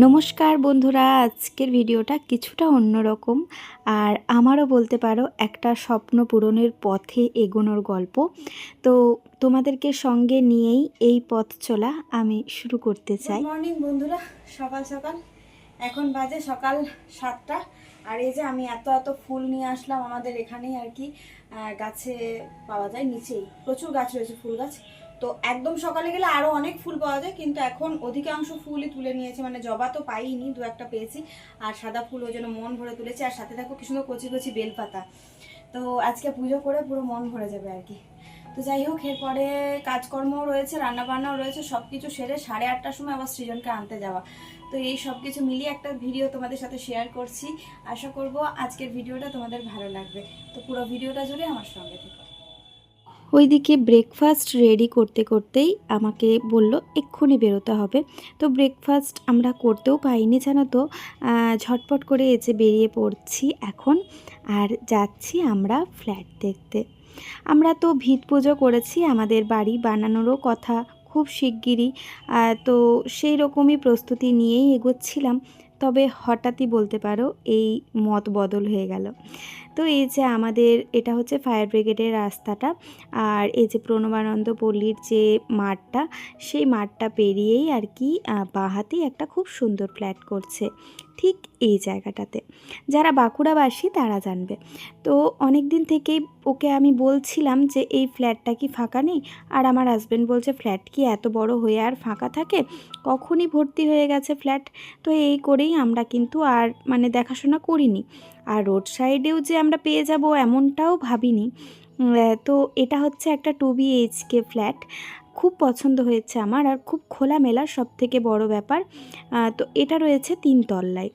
নমস্কার বন্ধুরা, আজকের ভিডিওটা কিছুটা অন্যরকম আর আমারও বলতে পারো, একটা স্বপ্ন পূরণের পথে এগোনোর গল্প। তো তোমাদেরকে সঙ্গে নিয়েই এই পথ চলা আমি শুরু করতে চাই। মর্নিং বন্ধুরা, সকাল সকাল। এখন বাজে সকাল সাতটা। আর এই যে আমি এত এত ফুল নিয়ে আসলাম আমাদের এখানেই আর কি। গাছে পাওয়া যায় নিচেই। প্রচুর গাছ রয়েছে ফুল গাছ। তো একদম সকালে গেলে আরও অনেক ফুল পাওয়া যায়, কিন্তু এখন অধিকাংশ ফুলই তুলে নিয়েছে মানে জবা তো পাইনি, দু একটা পেয়েছি, আর সাদা ফুল ওই জন্য মন ভরে তুলেছি, আর সাথে দেখো কি সুন্দর কচি কচি বেলপাতা। তো আজকে পুজো করে পুরো মন ভরে যাবে আর কি। তো যাই হোক, এরপরে কাজকর্মও রয়েছে রান্না বান্নাও রয়েছে সব কিছু সেরে সাড়ে আটটার সময় আবার সৃজনকে আনতে যাওয়া। তো এই সব কিছু মিলিয়ে একটা ভিডিও তোমাদের সাথে শেয়ার করছি। আশা করব আজকের ভিডিওটা তোমাদের ভালো লাগবে। তো পুরো ভিডিওটা জুড়ে আমার সঙ্গে থেকো। ওইদিকে ব্রেকফাস্ট রেডি করতে করতেই আমাকে বলল, এক্ষুনি বেরোতে হবে। তো ব্রেকফাস্ট আমরা করতেও পাইনি জানো তো। ঝটপট করে এসে বেরিয়ে পড়ছি এখন আর যাচ্ছি আমরা ফ্ল্যাট দেখতে। আমরা তো ভিত পুজো করেছি, আমাদের বাড়ি বানানোরও কথা খুব শিগগিরই। তো সেই রকমই প্রস্তুতি নিয়েই এগোচ্ছিলাম। তবে হঠাৎই বলতে পারো এই মত বদল হয়ে গেল। তো এই যে আমাদের এটা হচ্ছে ফায়ার ব্রিগেডের রাস্তাটা আর এই যে প্রণবানন্দ পল্লীর যে মাঠটা, সেই মাঠটা পেরিয়েই আর কি বাহাতি একটা খুব সুন্দর ফ্ল্যাট করছে। ঠিক এই জায়গাটাতে। যারা বাঁকুড়াবাসী তারা জানবে। তো অনেক দিন থেকেই ওকে আমি বলছিলাম যে, এই ফ্ল্যাটটা কি ফাঁকা নেই? আর আমার হাজব্যান্ড বলছে, ফ্ল্যাট কি এত বড় হয়ে আর ফাঁকা থাকে? কখনই ভর্তি হয়ে গেছে ফ্ল্যাট। তো এই করেই আমরা কিন্তু আর মানে দেখাশোনা করিনি। আর রোড সাইডেও যে আমরা পেয়ে যাব এমনটাও ভাবিনি। তো এটা হচ্ছে একটা টু বিএইচকে ফ্ল্যাট। খুব পছন্দ হয়েছে আমার আর খুব খোলামেলা সব থেকে বড় ব্যাপার। তো এটা রয়েছে তিন তল্লায়।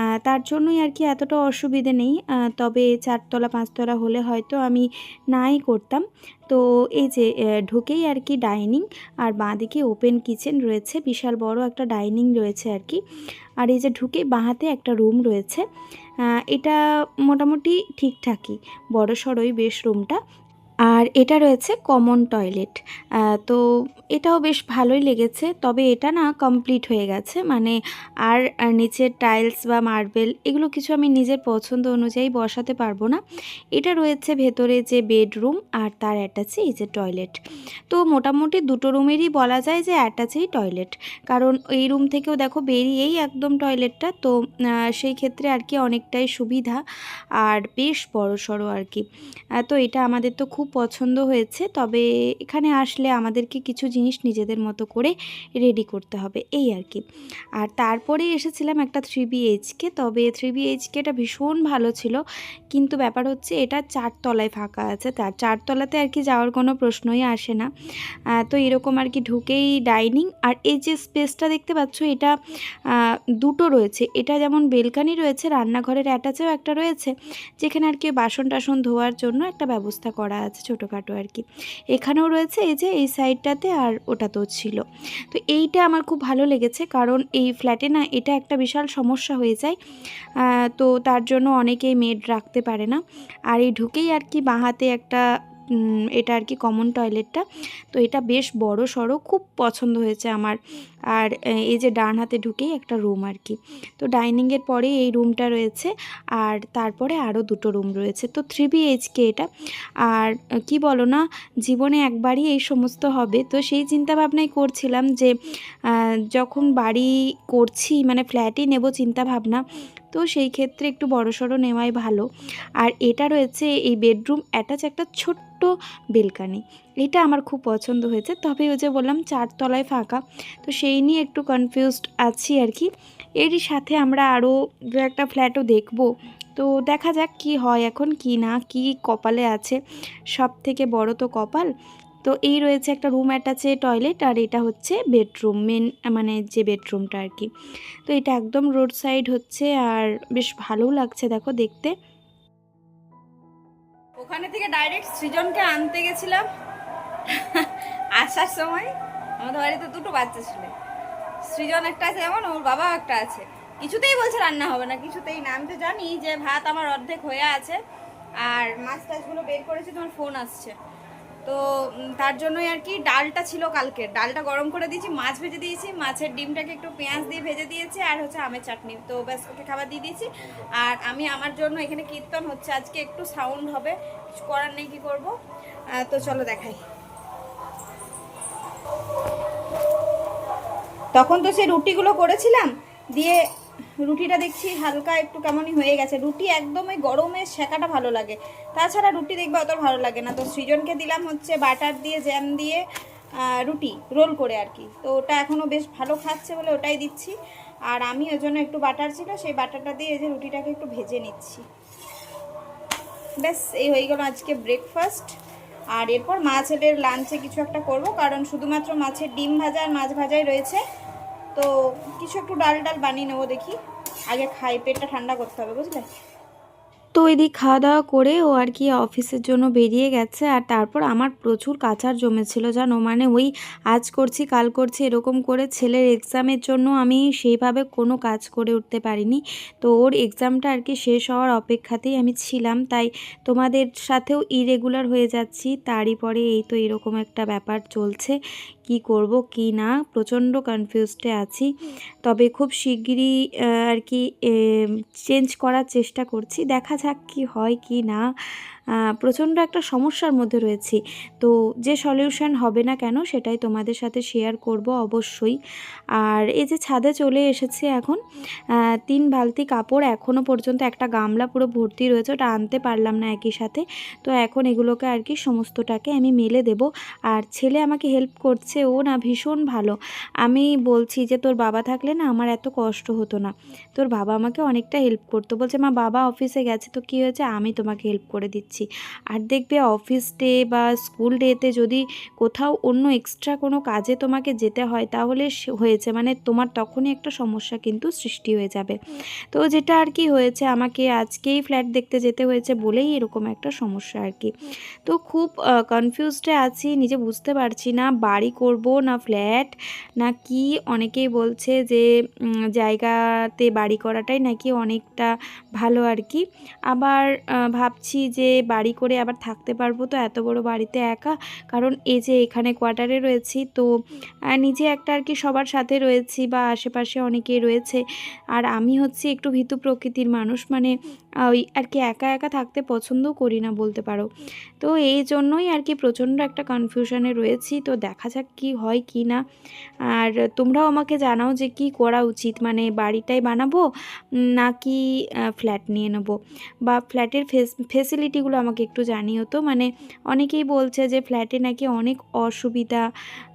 আহ, তার জন্যই আর কি এতটা অসুবিধে নেই। তবে চারতলা পাঁচতলা হলে হয়তো আমি নাই করতাম। তো এই যে ঢুকেই আর কি ডাইনিং আর বাঁদিকে ওপেন কিচেন রয়েছে বিশাল বড় একটা ডাইনিং রয়েছে আর কি। আর এই যে ঢুকে বাঁহাতে একটা রুম রয়েছে। এটা মোটামুটি ঠিকঠাকই বড় সড়োই বেশ রুমটা। আর এটা রয়েছে কমন টয়লেট তো এটাও বেশ ভালোই লেগেছে, তবে এটা না কমপ্লিট হয়ে গেছে। মানে আর নিচের টাইলস বা মার্বেল এগুলো কিছু আমি নিজের পছন্দ অনুযায়ী বসাতে পারব না। এটা রয়েছে ভেতরে যে বেডরুম আর তার অ্যাটাচে এই যে টয়লেট তো মোটামুটি দুটো রুমেরই বলা যায় যে অ্যাটাচেই টয়লেট কারণ এই রুম থেকেও দেখো বেরিয়েই একদম টয়লেটটা তো সেই ক্ষেত্রে আর কি অনেকটাই সুবিধা। আর বেশ বড় সড়ো আর কি। তো এটা আমাদের তো খুব পছন্দ হয়েছে, তবে এখানে আসলে আমাদেরকে কিছু জিনিস নিজেদের মতো করে রেডি করতে হবে, এই আর কি। আর তারপরে এসেছিলাম একটা থ্রি বিএইচকে তবে থ্রি বিএইচকেটা ভীষণ ভালো ছিল, কিন্তু ব্যাপার হচ্ছে এটা চারতলায় ফাঁকা আছে তার চারতলাতে আর কি যাওয়ার কোনো প্রশ্নই আসে না। তো এরকম আর কি ঢুকেই ডাইনিং আর এই যে স্পেসটা দেখতে পাচ্ছ এটা দুটো রয়েছে, এটা যেমন বেলকানি রয়েছে, রান্নাঘরের অ্যাটাচেও একটা রয়েছে, যেখানে আর কি বাসন টাসন ধোয়ার জন্য একটা ব্যবস্থা করা আছে। ছোটোখাটো আর কি। এখানেও রয়েছে এই যে এই সাইডটাতে আর ওটাতেও ছিল। তো এইটা আমার খুব ভালো লেগেছে কারণ এই ফ্ল্যাটে না এটা একটা বিশাল সমস্যা হয়ে যায়। তো তার জন্য অনেকেই মেড রাখতে পারে না। আর এই ঢুকেই আর কি বাঁ হাতে একটা এটা আর কি কমন টয়লেটটা তো এটা বেশ বড় সড়ো, খুব পছন্দ হয়েছে আমার। আর এই যে ডান হাতে ঢুকেই একটা রুম আর কি। তো ডাইনিংয়ের পরে এই রুমটা রয়েছে। আর তারপরে আরও দুটো রুম রয়েছে। তো থ্রি বিএইচকে এটা। আর কি বলো না, জীবনে একবারই এই সমস্ত হবে। তো সেই চিন্তা ভাবনাই করছিলাম যে যখন বাড়ি করছি মানে ফ্ল্যাটই নেব চিন্তা ভাবনা তো সেই ক্ষেত্রে একটু বড় সড়ো নেওয়াই ভালো। আর এটা রয়েছে এই বেডরুম অ্যাটাচ একটা ছোট্ট বেলকানি। এটা আমার খুব পছন্দ হয়েছে। তবে ওই যে বললাম চারতলায় ফাঁকা। তো সেই নিয়ে একটু কনফিউজড আছি আর কি। এরই সাথে আমরা আরও দু একটা ফ্ল্যাটও দেখব। তো দেখা যাক কি হয় এখন, কি না, কি কপালে আছে। সব থেকে বড় তো কপাল। তো এই রয়েছে একটা রুম অ্যাটাচে টয়লেট আর এটা হচ্ছে বেডরুম মেন মানে যে বেডরুমটা আর কি। তো এটা একদম রোড সাইড হচ্ছে আর বেশ ভালোও লাগছে দেখো দেখতে। ওখানে থেকে ডাইরেক্ট সৃজনকে আনতে গেছিলাম। আসার সময় আমাদের বাড়িতে দুটো বাচ্চা ছিল। সৃজন একটা আছে যেমন ওর বাবা একটা আছে। কিছুতেই বলছে রান্না হবে না, কিছুতেই না। আমি তো জানি যে ভাত আমার অর্ধেক হয়ে আছে আর মাছ টাছগুলো বের করেছি, তোমার ফোন আসছে। তো তার জন্যই আর কি ডালটা ছিল কালকে। ডালটা গরম করে দিয়েছি, মাছ ভেজে দিয়েছি। মাছের ডিমটাকে একটু পেঁয়াজ দিয়ে ভেজে দিয়েছি আর হচ্ছে আমের চাটনি। তো ব্যাস, ওকে খাবার দিয়ে দিয়েছি। আর আমি আমার জন্য এখানে কীর্তন হচ্ছে, আজকে একটু সাউন্ড হবে। কিছু করার নেই, কী করব? তো চলো দেখাই। তখন তো সেই রুটিগুলো করেছিলাম, দিয়ে রুটিটা দেখছি হালকা একটু কেমনই হয়ে গেছে। রুটি একদম ওই গরমে শেখাটা ভালো লাগে। তাছাড়া রুটি দেখবে অত ভালো লাগে না। তো সৃজনকে দিলাম হচ্ছে বাটার দিয়ে, জ্যাম দিয়ে রুটি রোল করে আর কি। তো ওটা এখনও বেশ ভালো খাচ্ছে বলে ওটাই দিচ্ছি। আর আমি ওই জন্য একটু বাটার ছিল, সেই বাটারটা দিয়ে এই যে রুটিটাকে একটু ভেজে নিচ্ছি। ব্যাস, এই হয়ে গেল আজকে ব্রেকফাস্ট আর এরপর মা ছেলের লাঞ্চে কিছু একটা করব, কারণ শুধুমাত্র মাছের ডিম ভাজা আর মাছ ভাজাই রয়েছে। তো কিছু একটু ডাল ডাল বানিয়ে নেব দেখি। আগে খাই, পেটটা ঠান্ডা করতে হবে, বুঝলে? তো এদিক খাওয়া দাওয়া করে ও আর কি অফিসের জন্য বেরিয়ে গেছে। আর তারপর আমার প্রচুর কাচার জমেছিল, জানো? মানে ওই আজ করছি, কাল করছি এরকম করে ছেলের এক্সামের জন্য আমি সেইভাবে কোনো কাজ করে উঠতে পারিনি। তো ওর এক্সামটা আর কি শেষ হওয়ার অপেক্ষাতেই আমি ছিলাম। তাই তোমাদের সাথেও ইরেগুলার হয়ে যাচ্ছি। তারই পরে এই তো এরকম একটা ব্যাপার চলছে। কি করব, কি না? প্রচণ্ড কনফিউজডে আছি। তবে খুব শিগগিরই আর কি চেঞ্জ করার চেষ্টা করছি। দেখা যাক কি হয় কি না প্রচণ্ড একটা সমস্যার মধ্যে রয়েছি। তো যে সলিউশন হবে না কেন সেটাই তোমাদের সাথে শেয়ার করব অবশ্যই। আর এই যে ছাদে চলে এসেছি এখন তিন বালতি কাপড় এখনও পর্যন্ত একটা গামলা পুরো ভর্তি রয়েছে, ওটা আনতে পারলাম না একই সাথে। তো এখন এগুলোকে আর কি সমস্তটাকে আমি মেলে দেব। আর ছেলে আমাকে হেল্প করছে, ও না ভীষণ ভালো। আমি বলছি যে, তোর বাবা থাকলে না আমার এত কষ্ট হতো না। তোর বাবা আমাকে অনেকটা হেল্প করতো। বলছে, মা, বাবা অফিসে গেছে, তো কী হয়েছে? আমি তোমাকে হেল্প করে দিচ্ছি। আর দেখবে অফিস ডে বা স্কুল ডেতে যদি কোথাও অন্য এক্সট্রা কোনো কাজে তোমাকে যেতে হয়, তাহলে হয়েছে মানে তোমার তখনই একটা সমস্যা কিন্তু সৃষ্টি হয়ে যাবে। তো যেটা আর কি হয়েছে, আমাকে আজকেই ফ্ল্যাট দেখতে যেতে হয়েছে বলেই এরকম একটা সমস্যা আর কি। তো খুব কনফিউজডে আছি, নিজে বুঝতে পারছি না বাড়ি করব না ফ্ল্যাট না কি? অনেকেই বলছে যে জায়গাতে বাড়ি করাটাই নাকি অনেকটা ভালো আর কি। আবার ভাবছি যে বাড়ি করে আবার থাকতে পারব তো এত বড় বাড়িতে একা? কারণ এই যে এখানে কোয়ার্টারে রয়েছি তো নিজে একটা আর কি সবার সাথে রয়েছি বা আশেপাশে অনেকেই রয়েছে। আর আমি হচ্ছি একটু ভীতু প্রকৃতির মানুষ মানে ওই আর কি একা একা থাকতে পছন্দও করি না বলতে পারো। তো এই জন্যই আর কি প্রচণ্ড একটা কনফিউশনে রয়েছি। তো দেখা যাক কি হয় কি না। আর তোমরাও আমাকে জানাও যে কি করা উচিত মানে বাড়িটাই বানাবো নাকি ফ্ল্যাট নিয়ে নেব? বা ফ্ল্যাটের ফেস ফেসিলিটিগুলো আমাকে একটু জানিও তো। মানে অনেকেই বলছে যে ফ্ল্যাটে নাকি অনেক অসুবিধা।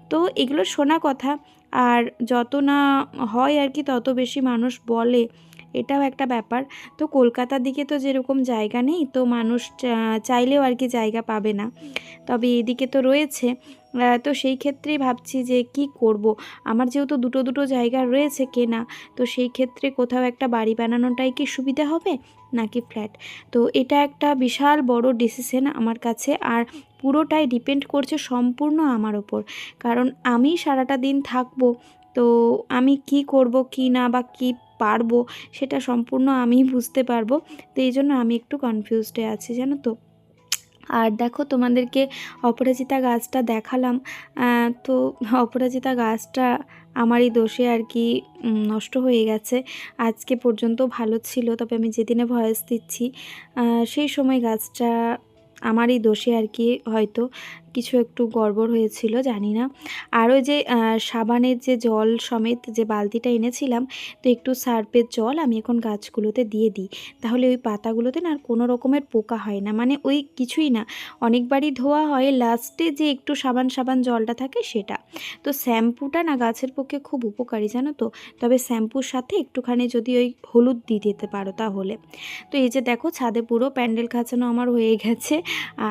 তো এগুলো শোনা কথা। আর যত না হয় আর কি তত বেশি মানুষ বলে। এটাও একটা ব্যাপার। তো কলকাতার দিকে তো যেরকম জায়গা নেই, তো মানুষ চাইলেও আর কি জায়গা পাবে না। তবে এদিকে তো রয়েছে। তো সেই ক্ষেত্রেই ভাবছি যে কি করব? আমার যেহেতু দুটো দুটো জায়গা রয়েছে কেনা, তো সেই ক্ষেত্রে কোথাও একটা বাড়ি বানানোটাই কি সুবিধা হবে, নাকি ফ্ল্যাট? তো এটা একটা বিশাল বড় ডিসিশন আমার কাছে, আর পুরোটাই ডিপেন্ড করছে সম্পূর্ণ আমার ওপর। কারণ আমি সারাটা দিন থাকব, তো আমি কি করব, কি না বা কি পারব সেটা সম্পূর্ণ আমিই বুঝতে পারব। তো এই জন্য আমি একটু কনফিউজডে আছি, জানো তো? আর দেখো তোমাদেরকে অপরাজিতা গাছটা দেখালাম। তো অপরাজিতা গাছটা আমারই দোষে আর কি নষ্ট হয়ে গেছে। আজকে পর্যন্ত ভালো ছিল, তবে আমি যেদিনে ভয়েস দিচ্ছি সেই সময় গাছটা আমারই দোষে আর কি হয়তো। কিছু একটু গড়বড় হয়েছিল, জানি না। আর ওই যে সাবানের যে জল সমেত যে বালতিটা এনেছিলাম, তো একটু সার্ফের জল আমি এখন গাছগুলোতে দিয়ে দিই। তাহলে ওই পাতাগুলোতে না আর কোনো রকমের পোকা হয় না। মানে ওই কিছুই না। অনেকবারই ধোয়া হয়, লাস্টে যে একটু সাবান সাবান জলটা থাকে সেটা। তো শ্যাম্পুটা না গাছের পক্ষে খুব উপকারী, জানো তো? তবে শ্যাম্পুর সাথে একটুখানি যদি ওই হলুদ দিয়ে দিতে পারো তাহলে। তো এই যে দেখো, ছাদে পুরো প্যান্ডেল খাঁচানো আমার হয়ে গেছে।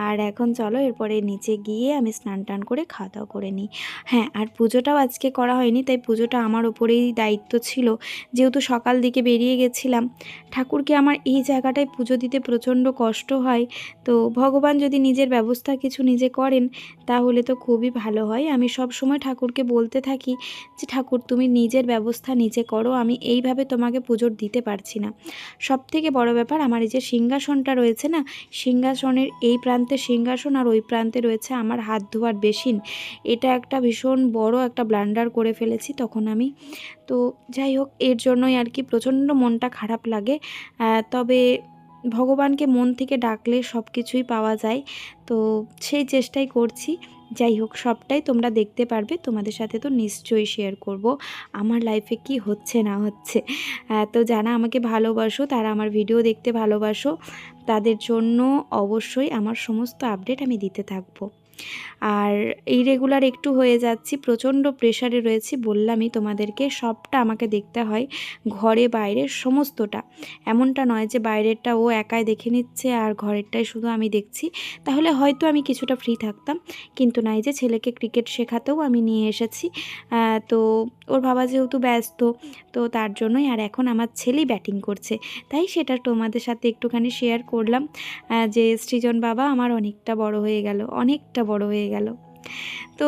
আর এখন চলো, এরপরে নিচে গিয়ে আমি স্নান টান করে খাওয়া দাওয়া করে নিই। হ্যাঁ আর পুজোটাও আজকে করা হয়নি, তাই পুজোটা আমার ওপরেই দায়িত্ব ছিল। যেহেতু সকাল দিকে বেরিয়ে গেছিলাম, ঠাকুরকে আমার এই জায়গাটায় পুজো দিতে প্রচণ্ড কষ্ট হয়। তো ভগবান যদি নিজের ব্যবস্থা কিছু নিজে করেন, তাহলে তো খুবই ভালো হয়। আমি সব সময় ঠাকুরকে বলতে থাকি যে, ঠাকুর, তুমি নিজের ব্যবস্থা নিজে করো, আমি এইভাবে তোমাকে পুজোর দিতে পারছি না। সব থেকে বড় ব্যাপার, আমার এই যে সিংহাসনটা রয়েছে না, সিংহাসনের এই প্রান্তে সিংহাসন আর ওই প্রান্তে রয়েছে আমার হাত ধোয়ার বেসিন এটা একটা ভীষণ বড় একটা ব্লান্ডার করে ফেলেছি তখন আমি। তো যাই হোক, এর জন্যই আর কি প্রচণ্ড মনটা খারাপ লাগে। তবে ভগবানকে মন থেকে ডাকলে সব কিছুই পাওয়া যায়। তো সেই চেষ্টাই করছি। যাই হোক, সবটাই তোমরা দেখতে পারবে। তোমাদের সাথে তো নিশ্চয়ই শেয়ার করব। আমার লাইফে কি হচ্ছে, না হচ্ছে। তো যারা আমাকে ভালোবাসো, তারা আমার ভিডিও দেখতে ভালোবাসো, তাদের জন্য অবশ্যই আমার সমস্ত আপডেট আমি দিতে থাকব। আর এই রেগুলার একটু হয়ে যাচ্ছি, প্রচণ্ড প্রেশারে রয়েছি, বললামই তোমাদেরকে সবটা আমাকে দেখতে হয় ঘরে বাইরে সমস্তটা। এমনটা নয় যে বাইরেরটা ও একাই দেখে নিচ্ছে আর ঘরেরটাই শুধু আমি দেখছি। তাহলে হয়তো আমি কিছুটা ফ্রি থাকতাম, কিন্তু নাই যে ছেলেকে ক্রিকেট শেখাতেও আমি নিয়ে এসেছি। তো ওর বাবা যেহেতু ব্যস্ত, তো তার জন্যই আর এখন আমার ছেলেই ব্যাটিং করছে। তাই সেটা তোমাদের সাথে একটুখানি শেয়ার করলাম যে সৃজন বাবা আমার অনেকটা বড় হয়ে গেল, অনেকটা বড় হয়ে গেল। তো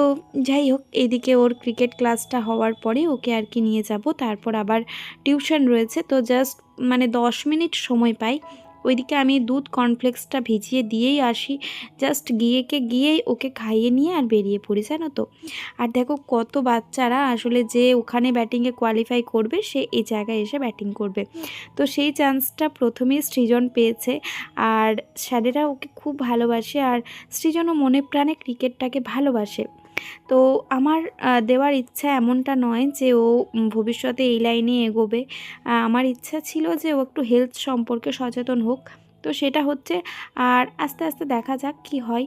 যাই হোক এদিকে ওর ক্রিকেট ক্লাসটা হওয়ার পরে ওকে আর কি নিয়ে যাব। তারপর আবার টিউশন রয়েছে। তো জাস্ট মানে দশ মিনিট সময় পাই। ওইদিকে আমি দুধ কর্নফ্লেক্সটা ভিজিয়ে দিয়েই আসি। জাস্ট গিয়েকে গিয়েই ওকে খাইয়ে নিয়ে আর বেরিয়ে পড়ি, জানো তো? আর দেখো কত বাচ্চারা আসলে যে ওখানে ব্যাটিংয়ে কোয়ালিফাই করবে, সে এই জায়গায় এসে ব্যাটিং করবে। তো সেই চান্সটা প্রথমেই সৃজন পেয়েছে আর স্যারেরা ওকে খুব ভালোবাসে আর সৃজনও মনে প্রাণে ক্রিকেটটাকে ভালোবাসে। তো আমার দেওয়ার ইচ্ছা এমনটা নয় যে ও ভবিষ্যতে এই লাইনে এগোবে। আমার ইচ্ছা ছিল যে ও একটু হেলথ সম্পর্কে সচেতন হোক। তো সেটা হচ্ছে, আর আস্তে আস্তে দেখা যাক কি হয়।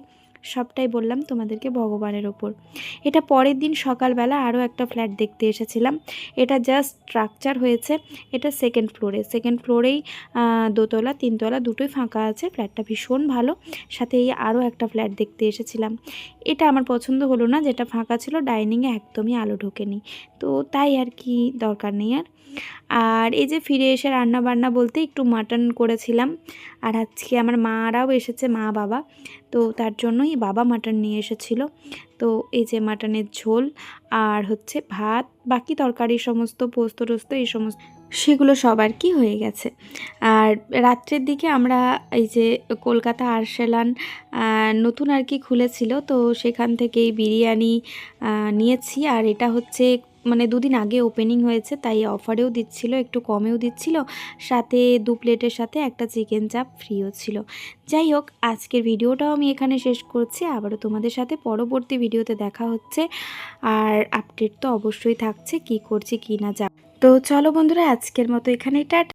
সবটাই বললাম তোমাদেরকে ভগবানের ওপর। এটা পরের দিন সকালবেলা আরও একটা ফ্ল্যাট দেখতে এসেছিলাম। এটা জাস্ট স্ট্রাকচার হয়েছে, এটা সেকেন্ড ফ্লোরে সেকেন্ড ফ্লোরেই দোতলা, তিনতলা দুটোই ফাঁকা আছে, ফ্ল্যাটটা ভীষণ ভালো। সাথে এই আরও একটা ফ্ল্যাট দেখতে এসেছিলাম। এটা আমার পছন্দ হলো না, যেটা ফাঁকা ছিল ডাইনিংয়ে একদমই আলো ঢোকেনি। তো তাই আর কি দরকার নেই আর। আর এই যে ফিরে এসে রান্না বান্না বলতে একটু মাটন করেছিলাম। আর আজকে আমার মারাও এসেছে, মা, বাবা। তো তার জন্যই বাবা মাটন নিয়ে এসেছিল। তো এই যে মাটনের ঝোল আর হচ্ছে ভাত, বাকি তরকারি সমস্ত পোস্ত টোস্ত, এই সমস্ত সেগুলো সব আর কি হয়ে গেছে। আর রাত্রের দিকে আমরা এই যে কলকাতা আরসালান নতুন আর কি খুলেছিল। তো সেখান থেকেই বিরিয়ানি নিয়েছি। আর এটা হচ্ছে মানে দুদিন আগে ওপেনিং হয়েছে, তাই অফারেও দিচ্ছিল, একটু কমেও দিচ্ছিল। সাথে দু প্লেটের সাথে একটা চিকেন চাপ ফ্রিও ছিল। যাই হোক, আজকের ভিডিওটাও আমি এখানে শেষ করছি। আবারও তোমাদের সাথে পরবর্তী ভিডিওতে দেখা হচ্ছে। আর আপডেট তো অবশ্যই থাকছে, কি করছি, কি না যা তো চলো বন্ধুরা, আজকের মতো এখানেই টাটা